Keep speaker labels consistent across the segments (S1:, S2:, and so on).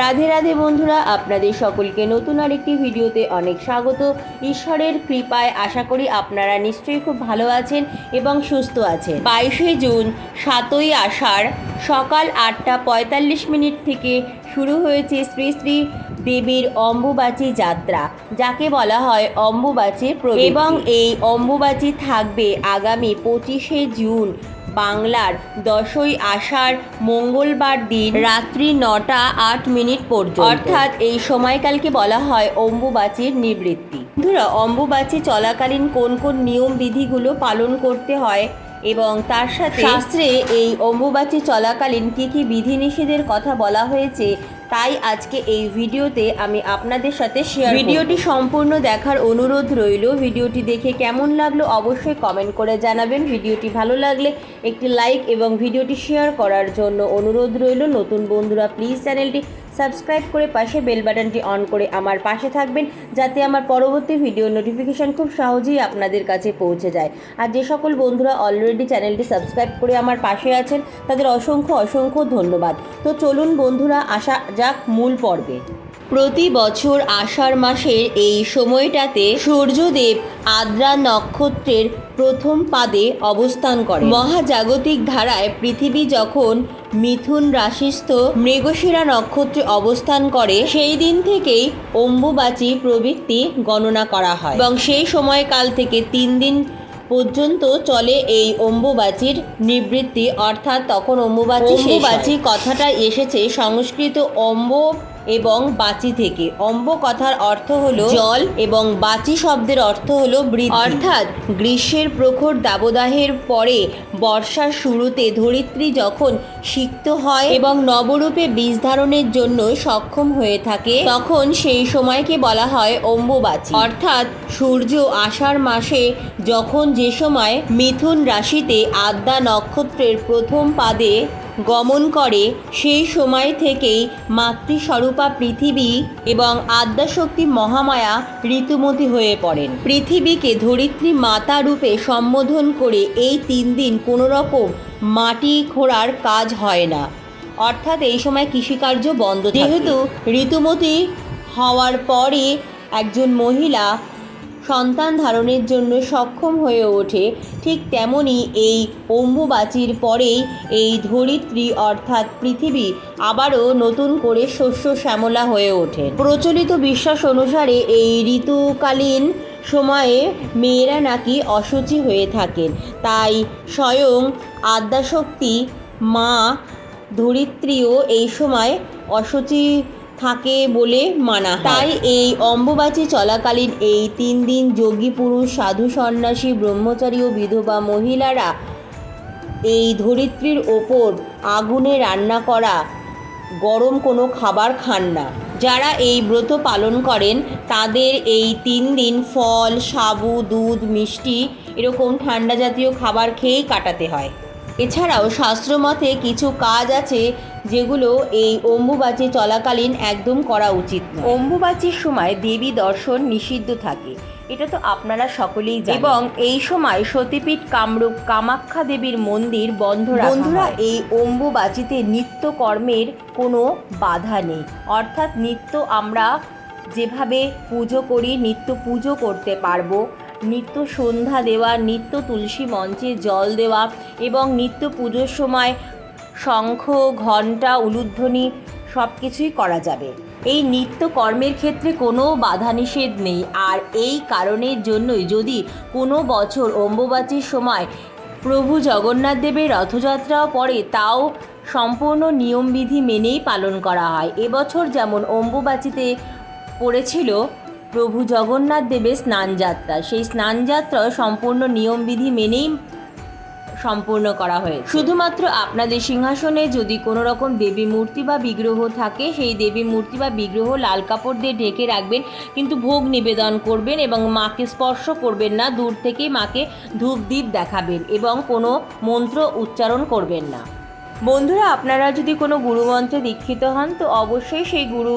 S1: রাধে রাধে বন্ধুরা, আপনাদের সকলকে নতুন আরেকটি ভিডিওতে অনেক স্বাগত। ঈশ্বরের কৃপায় আশা করি আপনারা নিশ্চয়ই খুব ভালো আছেন এবং সুস্থ আছেন। বাইশে জুন, সাতই আষাঢ়, সকাল আটটা পঁয়তাল্লিশ মিনিট থেকে শুরু হয়েছে শ্রী শ্রী দেবীর অম্বুবাচী যাত্রা যাকে বলা হয় অম্বুবাচী এবং এই অম্বুবাচী থাকবে আগামী পঁচিশে জুন বাংলার দশই আষাঢ় মঙ্গলবার দিন রাত্রি নটা আট মিনিট পর্যন্ত। অর্থাৎ এই সময়কালকে বলা হয় অম্বুবাচীর নিবৃত্তি। বন্ধুরা অম্বুবাচী চলাকালীন কোন কোন নিয়ম বিধিগুলো পালন করতে হয় এবং তার সাথে শাস্ত্রে এই অম্বুবাচী চলাকালীন কি কি বিধিনিষেধের কথা বলা হয়েছে তাই আজকে এই ভিডিওতে আমি আপনাদের সাথে শেয়ার ভিডিওটি সম্পূর্ণ দেখার অনুরোধ রইল। ভিডিওটি দেখে কেমন লাগল অবশ্যই কমেন্ট করে জানাবেন। ভিডিওটি ভালো লাগলে একটি লাইক এবং ভিডিওটি শেয়ার করার জন্য অনুরোধ রইল। নতুন বন্ধুরা প্লিজ চ্যানেলটি সাবস্ক্রাইব করে পাশে বেল বাটনটি অন করে আমার পাশে থাকবেন, যাতে আমার পরবর্তী ভিডিও নোটিফিকেশান খুব সহজেই আপনাদের কাছে পৌঁছে যায়। আর যে সকল বন্ধুরা অলরেডি চ্যানেলটি সাবস্ক্রাইব করে আমার পাশে আছেন, তাদের অসংখ্য অসংখ্য ধন্যবাদ। তো চলুন বন্ধুরা আসা যাক মূল পর্বে। প্রতি বছর আষাঢ় মাসের এই সময়টাতে সূর্যদেব আদ্রা নক্ষত্রের প্রথম পাদে অবস্থান করে মহাজাগতিক ধারায় পৃথিবী যখন মিথুন রাশিস্থ মৃগশিরা নক্ষত্রে অবস্থান করে, সেই দিন থেকেই অম্বুবাচী প্রবৃত্তি গণনা করা হয়। এবং সেই সময়কাল থেকে তিন দিন পর্যন্ত চলে এই অম্বুবাচীর নিবৃত্তি। অর্থাৎ তখন অম্বুবাচী অম্বুবাচী কথাটা এসেছে সংস্কৃত অম্ব এবং বাচি থেকে। অম্ব কথার অর্থ হলো জল এবং বাচি শব্দের অর্থ হলো বৃদ্ধি। অর্থাৎ গ্রীষ্মের প্রখর দাবদাহের পরে বর্ষার শুরুতে ধরিত্রী যখন সিক্ত হয় এবং নবরূপে বীজ ধারণের জন্য সক্ষম হয়ে থাকে, তখন সেই সময়কে বলা হয় অম্বুবাচী। অর্থাৎ সূর্য আষাঢ় মাসে যখন যে সময় মিথুন রাশিতে আদ্যা নক্ষত্রের প্রথম পাদে গমন করে, সেই সময় থেকেই মাতৃস্বরূপা পৃথিবী এবং আদ্যাশক্তি মহামায়া ঋতুমতী হয়ে পড়েন। পৃথিবীকে ধরিত্রী মাতা রূপে সম্বোধন করে এই তিন দিন কোনো রকম মাটি খোঁড়ার কাজ হয় না। অর্থাৎ এই সময় কৃষিকার্য বন্ধ যেহেতু ঋতুমতী হওয়ার পরে একজন মহিলা সন্তান ধারণের জন্য সক্ষম হয়ে ওঠে। ঠিক তেমনি এই অম্বুবাচীর পরেই এই ধরিত্রী অর্থাৎ পৃথিবী আবারও নতুন করে শস্য শ্যামলা হয়ে ওঠে। প্রচলিত বিশ্বাস অনুসারে এই ঋতুকালীন সময়ে মেয়েরা নাকি অসুচি হয়ে থাকেন। তাই স্বয়ং আদ্যাশক্তি, মা, ধরিত্রীও এই সময় অসুচি থাকে বলে মানা তাই এই অম্বুবাচী চলাকালীন এই তিন দিন যোগী পুরুষ, সাধু সন্ন্যাসী, ব্রহ্মচারী ও বিধবা মহিলারা এই ধরিত্রীর ওপর আগুনে রান্না করা গরম কোনো খাবার খান না। যারা এই ব্রত পালন করেন, তাদের এই তিন দিন ফল, সাবু, দুধ, মিষ্টি এরকম ঠান্ডা জাতীয় খাবার খেয়েই কাটাতে হয়। এছাড়াও শাস্ত্রমতে কিছু কাজ আছে যেগুলো এই অম্বুবাচী চলাকালীন একদম করা উচিত নয়। অম্বুবাচীর সময় দেবী দর্শন নিষিদ্ধ থাকে। এটা তো আপনারা সকলেই জানেন। এবং এই সময় সতীপীঠ কামরূপ কামাখ্যা দেবীর মন্দির বন্ধ বন্ধুরা এই অম্বুবাচীতে নিত্য কর্মের কোনো বাধা নেই। অর্থাৎ নিত্য আমরা যেভাবে পুজো করি নিত্য পুজো করতে পারব। নিত্য সন্ধ্যা দেওয়া, নিত্য তুলসী মঞ্চে জল দেওয়া এবং নিত্য পুজোর সময় শঙ্খ, ঘণ্টা, উলুধ্বনি সব কিছুই করা যাবে। এই নিত্য কর্মের ক্ষেত্রে কোনো বাধা নিষেধ নেই। আর এই কারণের জন্যই যদি কোনো বছর অম্বুবাচীর সময় প্রভু জগন্নাথ দেবের রথযাত্রাও পড়ে, তাও সম্পূর্ণ নিয়মবিধি মেনেই পালন করা হয়। এবছর যেমন অম্বুবাচীতে পড়েছিল প্রভু জগন্নাথ দেবের স্নানযাত্রা। সেই স্নানযাত্রা সম্পূর্ণ নিয়মবিধি মেনেই সম্পূর্ণ করা হয়েছে। শুধুমাত্র আপনাদের সিংহাসনে যদি কোনো রকম দেবী মূর্তি বা বিগ্রহ থাকে, সেই দেবী মূর্তি বা বিগ্রহ লাল কাপড় দিয়ে ঢেকে রাখবেন, কিন্তু ভোগ নিবেদন করবেন এবং মাকে স্পর্শ করবেন না, দূর থেকেই মাকে ধূপ দ্বীপ দেখাবেন এবং কোনো মন্ত্র উচ্চারণ করবেন না। বন্ধুরা, আপনারা যদি কোনো গুরুমন্ত্রে দীক্ষিত হন, তো অবশ্যই সেই গুরু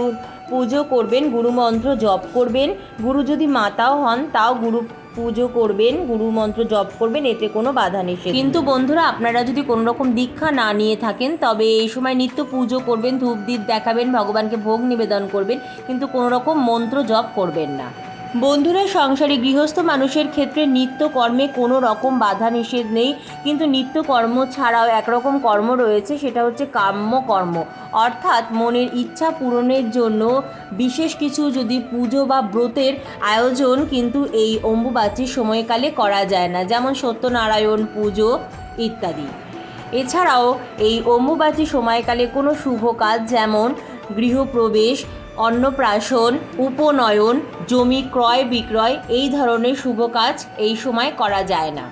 S1: পুজো করবেন, গুরুমন্ত্র জপ করবেন। গুরু যদি মাতাও হন, তাও গুরু পুজো করবেন গুরু মন্ত্র জপ করবেন, এতে কোনো বাধা নিষেধ কিন্তু বন্ধুরা, আপনারা যদি কোনো রকম দীক্ষা না নিয়ে থাকেন, তবে এই সময় নিত্য পুজো করবেন ধূপ দ্বীপ দেখাবেন, ভগবানকে ভোগ নিবেদন করবেন, কিন্তু কোনো রকম মন্ত্র জপ করবেন না। বন্ধুরা, সংসারে গৃহস্থ মানুষের ক্ষেত্রে নিত্য কর্মে কোনো রকম বাধা নিষেধ নেই। কিন্তু নিত্য কর্ম ছাড়াও একরকম কর্ম রয়েছে, সেটা হচ্ছে কাম্য কর্ম অর্থাৎ মনের ইচ্ছা পূরণের জন্য বিশেষ কিছু যদি পুজো বা ব্রতের আয়োজন কিন্তু এই অম্বুবাচীর সময়কালে করা যায় না, যেমন সত্যনারায়ণ পুজো ইত্যাদি। এছাড়াও এই অম্বুবাচী সময়কালে কোনো শুভ কাজ, যেমন গৃহপ্রবেশ অন্নপ্রাশন, উপনয়ন, জমি ক্রয় বিক্রয় এই ধরনের শুভ কাজ এই সময় করা যায় না।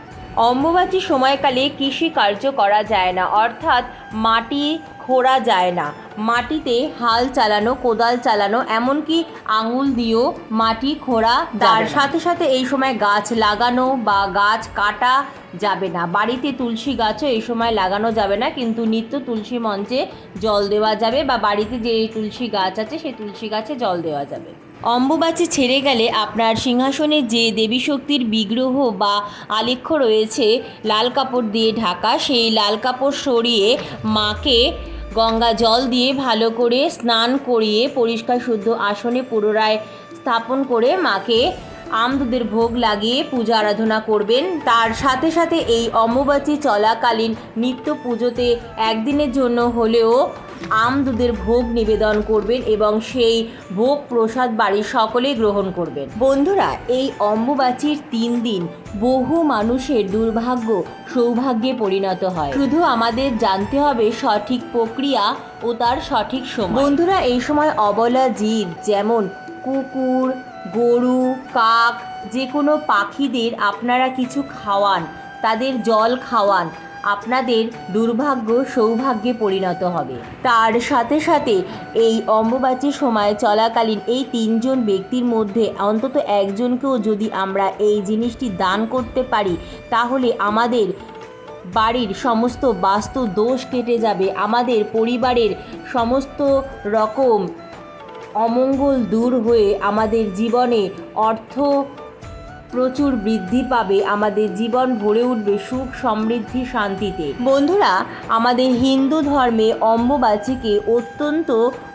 S1: অম্বুবাচী সময়কালে কৃষি কার্য করা যায় না, অর্থাৎ মাটি খোঁড়া যায় না। মাটিতে হাল চালানো কোদাল চালানো এমনকি আঙুল দিয়েও মাটি খোঁড়া তার সাথে সাথে এই সময় গাছ লাগানো বা গাছ কাটা যাবে না। বাড়িতে তুলসী গাছও এই সময় লাগানো যাবে না কিন্তু নিত্য তুলসী মঞ্চে জল দেওয়া যাবে বা বাড়িতে যে তুলসী গাছ আছে সেই তুলসী গাছে জল দেওয়া যাবে। অম্বুবাচী ছেড়ে গেলে আপনার সিংহাসনে যে দেবী শক্তির বিগ্রহ বা আলেখ্য রয়েছে লাল কাপড় দিয়ে ঢাকা সেই লাল কাপড় সরিয়ে মাকে গঙ্গা জল দিয়ে ভালো করে স্নান করিয়ে পরিষ্কার শুদ্ধ আসনে পুনরায় স্থাপন করে মাকে আম দুধের ভোগ লাগিয়ে পূজা আরাধনা করবেন। তার সাথে সাথে এই অম্বুবাচী চলাকালীন নিত্য পুজোতে একদিনের জন্য হলেও আম দুধের ভোগ নিবেদন করবেন এবং সেই ভোগ প্রসাদ বাড়ির সকলেই গ্রহণ করবেন। বন্ধুরা, এই অম্বুবাচীর তিন দিন বহু মানুষের দুর্ভাগ্য সৌভাগ্যে পরিণত হয়। শুধু আমাদের জানতে হবে সঠিক প্রক্রিয়া ও তার সঠিক সময়। বন্ধুরা, এই সময় অবলা জীব যেমন কুকুর, গরু, কাক যে কোনো পাখিদের আপনারা কিছু খাওয়ান, তাদের জল খাওয়ান আপনাদের দুর্ভাগ্য সৌভাগ্যে পরিণত হবে। তার সাথে সাথে এই অম্বুবাচীর সময় চলাকালীন এই তিনজন ব্যক্তির মধ্যে অন্তত একজনকেও যদি আমরা এই জিনিসটি দান করতে পারি, তাহলে আমাদের বাড়ির সমস্ত বাস্তু দোষ কেটে যাবে। আমাদের পরিবারের সমস্ত রকম অমঙ্গল দূর হয়ে আমাদের জীবনে অর্থ প্রচুর বৃদ্ধি পাবে আমাদের জীবন ভরে উঠবে সুখ সমৃদ্ধি শান্তিতে। বন্ধুরা আমাদের হিন্দু ধর্মে অম্বুবাচীকে অত্যন্ত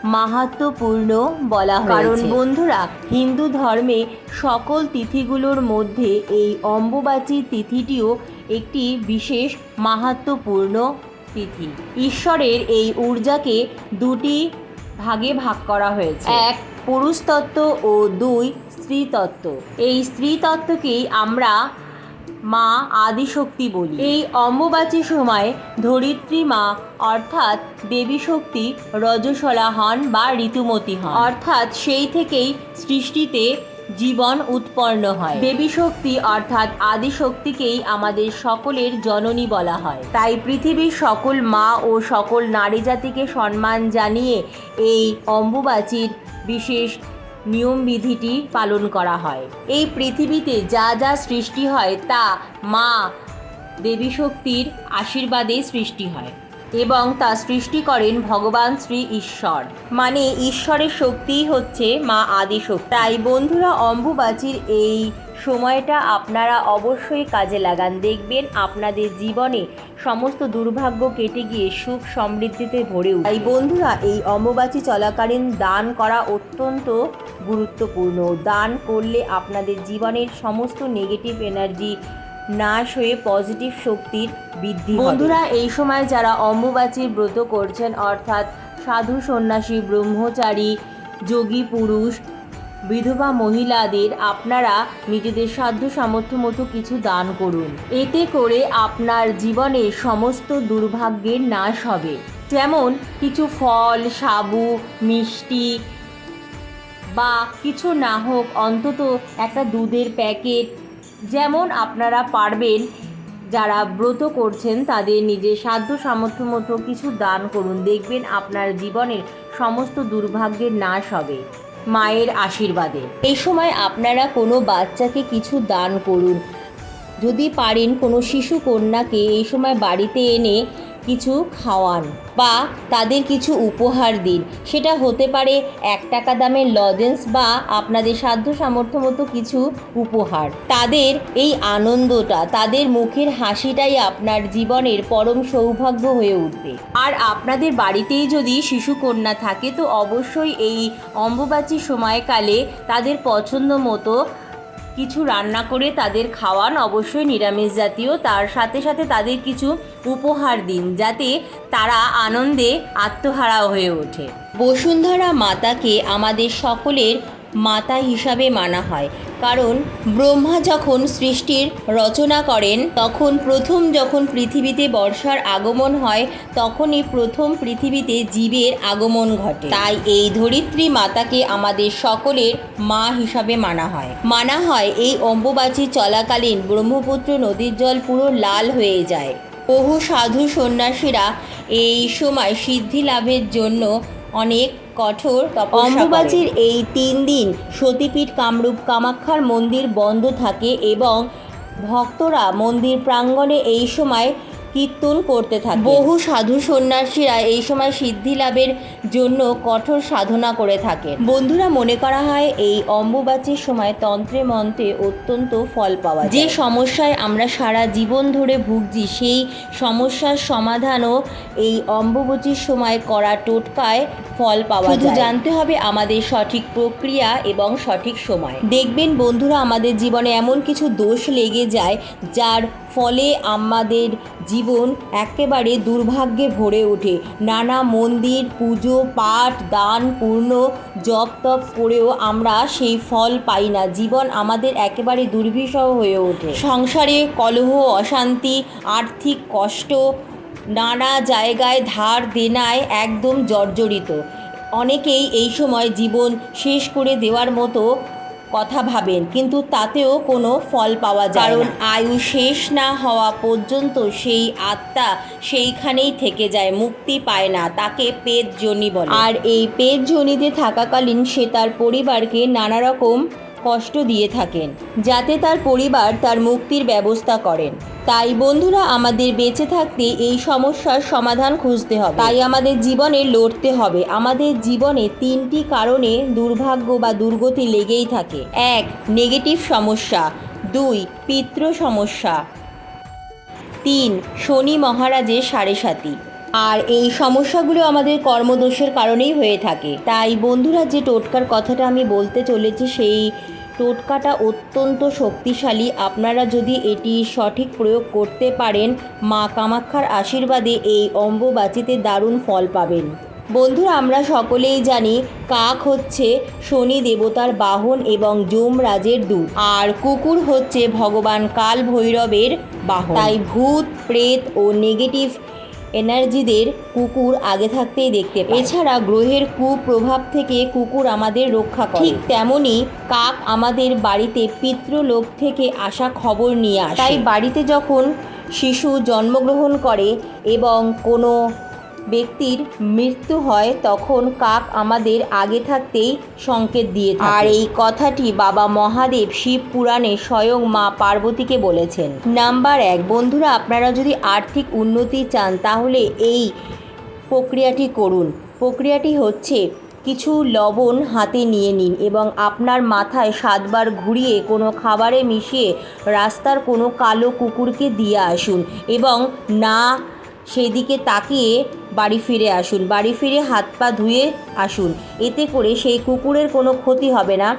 S1: মাহাত্মপূর্ণ বলা হয় কারণ বন্ধুরা হিন্দু ধর্মে সকল তিথিগুলোর মধ্যে এই অম্বুবাচী তিথিটিও একটি বিশেষ মাহাত্মপূর্ণ তিথি। ঈশ্বরের এই ঊর্জাকে দুটি ভাগে ভাগ করা হয়েছে। এক পুরুষতত্ত্ব ও দুই স্ত্রীতত্ত্ব। এই স্ত্রীতত্ত্বকেই আমরা মা আদিশক্তি বলি। এই অম্বুবাচী সময় ধরিত্রী মা, অর্থাৎ দেবী শক্তি রজস্বলা হন বা ঋতুমতী হন। অর্থাৎ সেই থেকেই সৃষ্টিতে জীবন উৎপন্ন হয়। দেবী শক্তি অর্থাৎ আদি শক্তিকেই আমাদের সকলের জননী বলা হয়। তাই পৃথিবীর সকল মা ও সকল নারী জাতিকে সম্মান জানিয়ে এই অম্বুবাচীর বিশেষ নিয়মবিধিটি পালন করা হয়। এই পৃথিবীতে যা যা সৃষ্টি হয় তা মা দেবী শক্তির আশীর্বাদে সৃষ্টি হয় এবং তা সৃষ্টি করেন ভগবান শ্রী ঈশ্বর। মানে ঈশ্বরের শক্তিই হচ্ছে মা আদি শক্তি তাই বন্ধুরা, অম্বুবাচীর এই সময়টা আপনারা অবশ্যই কাজে লাগান। দেখবেন আপনাদের জীবনে সমস্ত দুর্ভাগ্য কেটে গিয়ে সুখ সমৃদ্ধিতে ভরে তাই বন্ধুরা, এই অম্বুবাচী চলাকালীন দান করা অত্যন্ত গুরুত্বপূর্ণ। দান করলে আপনাদের জীবনের সমস্ত নেগেটিভ এনার্জি নাশ হয়ে পজিটিভ শক্তির বৃদ্ধি বন্ধুরা, এই সময় যারা অম্বুবাচীর ব্রত করছেন, অর্থাৎ সাধু সন্ন্যাসী, ব্রহ্মচারী, যোগী পুরুষ বিধবা মহিলাদের আপনারা নিজেদের সাধ্য সামর্থ্য মতো কিছু দান করুন। এতে করে আপনার জীবনে সমস্ত দুর্ভাগ্যের নাশ হবে। যেমন কিছু ফল, সাবু, মিষ্টি বা কিছু না হোক, অন্তত একটা দুধের প্যাকেট। যেমন আপনারা পারবেন যারা ব্রত করছেন, তাদের নিজের সাধ্য সামর্থ্য মতো কিছু দান করুন। দেখবেন আপনার জীবনের সমস্ত দুর্ভাগ্যের নাশ হবে। মায়ের আশীর্বাদে। এই সময় আপনারা কোনো বাচ্চাকে কিছু দান করুন। যদি পারেন কোনো শিশু কন্যাকে এই সময় বাড়িতে এনে কিছু খাওয়ান বা তাদের কিছু উপহার দিন। সেটা হতে পারে এক টাকা দামের লজেন্স বা আপনাদের সাধ্য সামর্থ্য মতো কিছু উপহার। তাদের এই আনন্দটা, তাদের মুখের হাসিটাই আপনার জীবনের পরম সৌভাগ্য হয়ে উঠবে। আর আপনাদের বাড়িতেই যদি শিশু কন্যা থাকে, তো অবশ্যই এই অম্বুবাচী সময়কালে তাদের পছন্দ মতো কিছু রান্না করে তাদের খাওয়ান, অবশ্যই নিরামিষ জাতীয়। তার সাথে সাথে তাদের কিছু উপহার দিন, যাতে তারা আনন্দে আত্মহারা হয়ে ওঠে। বসুন্ধরা মাতাকে আমাদের সকলের মাতা হিসাবে মানা হয়। কারণ ব্রহ্মা যখন সৃষ্টির রচনা করেন, তখন প্রথম যখন পৃথিবীতে বর্ষার আগমন হয়, তখনই প্রথম পৃথিবীতে জীবের আগমন ঘটে। তাই এই ধরিত্রী মাতাকে আমাদের সকলের মা হিসাবে মানা হয়। মানা হয় এই অম্বুবাচী চলাকালীন ব্রহ্মপুত্র নদীর জল পুরো লাল হয়ে যায়। বহু সাধু সন্ন্যাসীরা এই সময় সিদ্ধি লাভের জন্য অনেক কঠোর অম্বুবাচীর এই তিন দিন সতীপীঠ কামরূপ কামাখ্যার মন্দির বন্ধ থাকে এবং ভক্তরা মন্দির প্রাঙ্গণে এই সময় কীর্তন করতে থাকে। বহু সাধু সন্ন্যাসীরা এই সময় সিদ্ধি লাভের জন্য কঠোর সাধনা করে থাকেন। বন্ধুরা মনে করা হয় এই অম্বুবাচীর সময় তন্ত্রে মন্ত্রে অত্যন্ত ফল পাওয়া যে সমস্যায় আমরা সারা জীবন ধরে ভুগছি সেই সমস্যার সমাধানও এই অম্বুবাচীর সময় করা টোটকায় ফল পাওয়া যায়। শুধু জানতে হবে আমাদের সঠিক প্রক্রিয়া এবং সঠিক সময়। দেখবেন বন্ধুরা আমাদের জীবনে এমন কিছু দোষ লেগে যায় যার ফলে আমাদের জীবন একেবারে দুর্ভাগ্যে ভরে ওঠে। নানা মন্দির পুজো পাঠ দান পূর্ণ জপ তপ করেও আমরা সেই ফল পাই না। জীবন আমাদের একেবারে দুর্বিষহ হয়ে ওঠে। সংসারে কলহ অশান্তি আর্থিক কষ্ট নানা জায়গায় ধার দেনায় একদম জর্জরিত। অনেকেই এই সময় জীবন শেষ করে দেওয়ার মতো কথা ভাবেন কিন্তু তাতেও কোনো ফল পাওয়া যায় কারণ আয়ু শেষ না হওয়া পর্যন্ত সেই আত্মা সেইখানেই থেকে যায় মুক্তি পায় না তাকে পেট জনি বলে। আর এই পেট জনিতে থাকাকালীন সে তার পরিবারকে নানা রকম কষ্ট দিয়ে থাকেন, যাতে তার পরিবার তার মুক্তির ব্যবস্থা করেন। তাই বন্ধুরা, আমাদের বেঁচে থাকতে এই সমস্যার সমাধান খুঁজতে হবে। তাই আমাদের জীবনে লড়তে হবে। আমাদের জীবনে তিনটি কারণে দুর্ভাগ্য বা দুর্গতি লেগেই থাকে। এক, নেগেটিভ সমস্যা। দুই পিতৃ সমস্যা। তিন, শনি মহারাজের সাড়ে সাতি আর এই সমস্যাগুলো আমাদের কর্মদোষের কারণেই হয়ে থাকে। তাই বন্ধুরা, যে টোটকার কথাটা আমি বলতে চলেছি, সেই টোটকাটা অত্যন্ত শক্তিশালী। আপনারা যদি এটি সঠিক প্রয়োগ করতে পারেন, মা কামাক্ষার আশীর্বাদে এই অম্বুবাচিতে দারুণ ফল পাবেন। বন্ধুরা, আমরা সকলেই জানি কাক হচ্ছে শনি দেবতার বাহন এবং যমরাজের দূত। আর কুকুর হচ্ছে ভগবান কাল ভৈরবের বাহন। তাই ভূত, প্রেত ও নেগেটিভ এনার্জিদের কুকুর আগে থাকতেই দেখতে পায়। এছাড়া গ্রহের কুপ্রভাব থেকে কুকুর আমাদের রক্ষা করে। ঠিক তেমনই কাক আমাদের বাড়িতে পিতৃলোক থেকে আসা খবর নিয়ে আসে। তাই বাড়িতে যখন শিশু জন্মগ্রহণ করে এবং কোনো ব্যক্তির মৃত্যু হয় তখন কাক আমাদের আগে থাকতেই সংকেত দিয়ে আর এই কথাটি বাবা মহাদেব শিব পুরাণে স্বয়ং মা পার্বতীকে বলেছেন। নাম্বার এক, বন্ধুরা, আপনারা যদি আর্থিক উন্নতি চান তাহলে এই প্রক্রিয়াটি করুন। প্রক্রিয়াটি হচ্ছে কিছু লবণ হাতে নিয়ে নিন এবং আপনার মাথায় সাতবার ঘুরিয়ে কোনো খাবারে মিশিয়ে রাস্তার কোনো কালো কুকুরকে দিয়ে আসুন এবং না সেদিকে তাকিয়ে বাড়ি ফিরে আসুন, বাড়ি ফিরে হাত পা ধুয়ে আসুন। এতে করে সেই কুকুরের কোনো ক্ষতি হবে না।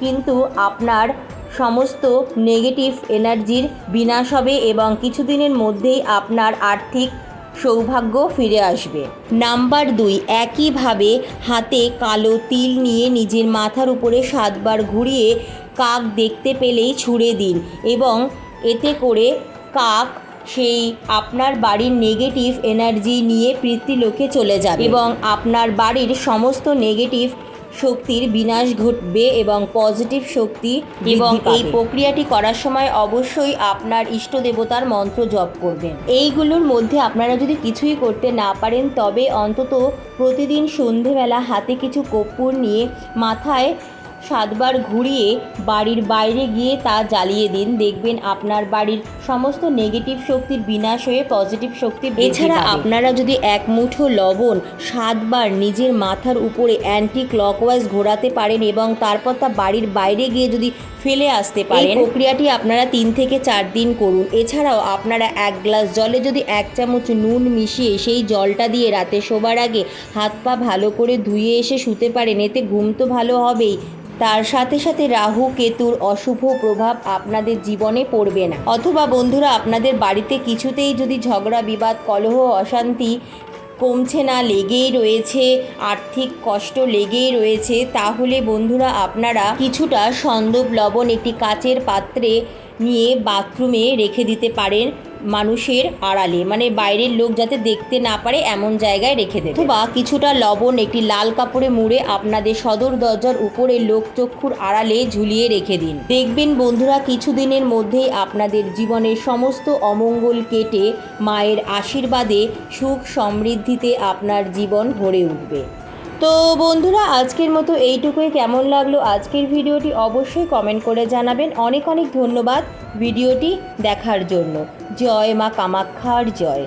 S1: কিন্তু আপনার সমস্ত নেগেটিভ এনার্জির বিনাশ হবে এবং কিছুদিনের মধ্যেই আপনার আর্থিক সৌভাগ্য ফিরে আসবে। নাম্বার দুই, একইভাবে হাতে কালো তিল নিয়ে নিজের মাথার উপরে সাতবার ঘুরিয়ে কাক দেখতে পেলেই ছুঁড়ে দিন এবং এতে করে কাক সেই আপনার বাড়ির নেগেটিভ এনার্জি নিয়ে পৃথিলোকে চলে যাবে। এবং আপনার বাড়ির সমস্ত নেগেটিভ শক্তির বিনাশ ঘটবে এবং পজিটিভ শক্তি এবং এই প্রক্রিয়াটি করার সময় অবশ্যই আপনার ইষ্ট দেবতার মন্ত্র জপ করবেন। এইগুলোর মধ্যে আপনারা যদি কিছুই করতে না পারেন তবে অন্তত প্রতিদিন সন্ধেবেলা হাতে কিছু কর্পূর নিয়ে মাথায় সাতবার ঘুরিয়ে বাড়ির বাইরে গিয়ে তা জ্বালিয়ে দিন। দেখবেন আপনার বাড়ির সমস্ত নেগেটিভ শক্তির বিনাশ হয়ে পজিটিভ শক্তি এছাড়া আপনারা যদি এক মুঠো লবণ সাতবার নিজের মাথার উপরে অ্যান্টি ক্লকওয়াইজ ঘোরাতে পারেন এবং তারপর তা বাড়ির বাইরে গিয়ে যদি ফেলে আসতে পারেন প্রক্রিয়াটি আপনারা তিন থেকে চার দিন করুন। এছাড়াও আপনারা এক গ্লাস জলে যদি এক চামচ নুন মিশিয়ে সেই জলটা দিয়ে রাতে শোবার আগে হাত পা ভালো করে ধুয়ে এসে শুতে পারেন। এতে ঘুম তো ভালো হবেই। তার সাথে সাথে রাহু, কেতুর অশুভ প্রভাব আপনাদের জীবনে পড়বে না। অথবা বন্ধুরা, আপনাদের বাড়িতে কিছুতেই যদি ঝগড়া, বিবাদ, কলহ, অশান্তি কমছে না, লেগেই রয়েছে, আর্থিক কষ্ট লেগেই রয়েছে, তাহলে বন্ধুরা, আপনারা কিছুটা সন্দব লবণ একটি কাচের পাত্রে নিয়ে বাথরুমে রেখে দিতে পারেন। মানুষের আড়ালে মানে বাইরের লোক যাতে দেখতে না পারে, এমন জায়গায় রেখে দেবে। অথবা কিছুটা লবণ একটি লাল কাপড়ে মুড়ে আপনাদের সদর দরজার উপরে লোকচক্ষুর আড়ালে ঝুলিয়ে রেখে দিন। দেখবেন বন্ধুরা, কিছুদিনের মধ্যেই আপনাদের জীবনের সমস্ত অমঙ্গল কেটে মায়ের আশীর্বাদে সুখ সমৃদ্ধিতে আপনার জীবন ভরে উঠবে। তো বন্ধুরা, আজকের মতো এইটুকুই। কেমন লাগল আজকের ভিডিওটি অবশ্যই কমেন্ট করে জানাবেন। অনেক অনেক ধন্যবাদ ভিডিওটি দেখার জন্য। জয় মা কামাক্ষার জয়।